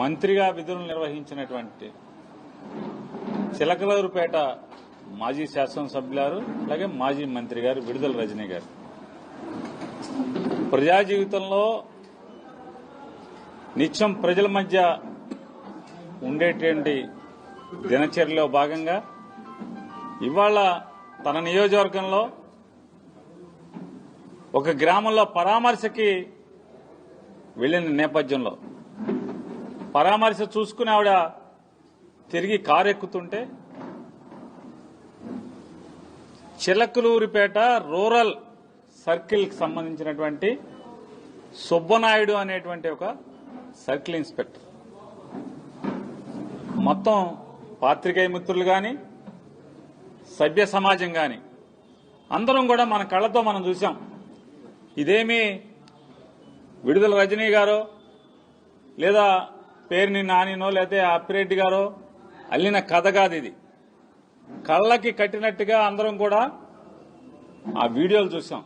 మంత్రిగా విధులు నిర్వహించినటువంటి చిలకలూరుపేట మాజీ శాసనసభ్యులారు అలాగే మాజీ మంత్రి గారు విడుదల రజనీ గారు. ప్రజా జీవితంలో నిత్యం ప్రజల మధ్య ఉండేటువంటి దినచర్యలో భాగంగా ఇవాళ తన నియోజకవర్గంలో ఒక గ్రామంలో పరామర్శకి వెళ్ళిన నేపథ్యంలో పరామర్శ చూసుకుని ఆవిడ తిరిగి కారు ఎక్కుతుంటే చిలకలూరిపేట రూరల్ సర్కిల్కి సంబంధించినటువంటి సుబ్బనాయుడు అనేటువంటి ఒక సర్కిల్ ఇన్స్పెక్టర్. మొత్తం పాత్రికేయ మిత్రులు కానీ సభ్య సమాజం కానీ అందరం కూడా మన కళ్ళతో మనం చూసాం ఇదేమి విడుదల రజనీ గారో లేదా పేరుని నానినో లేకపోతే అప్పిరెడ్డి గారో అల్లిన కథ కాదు ఇది. కళ్ళకి కట్టినట్టుగా అందరం కూడా ఆ వీడియోలు చూసాం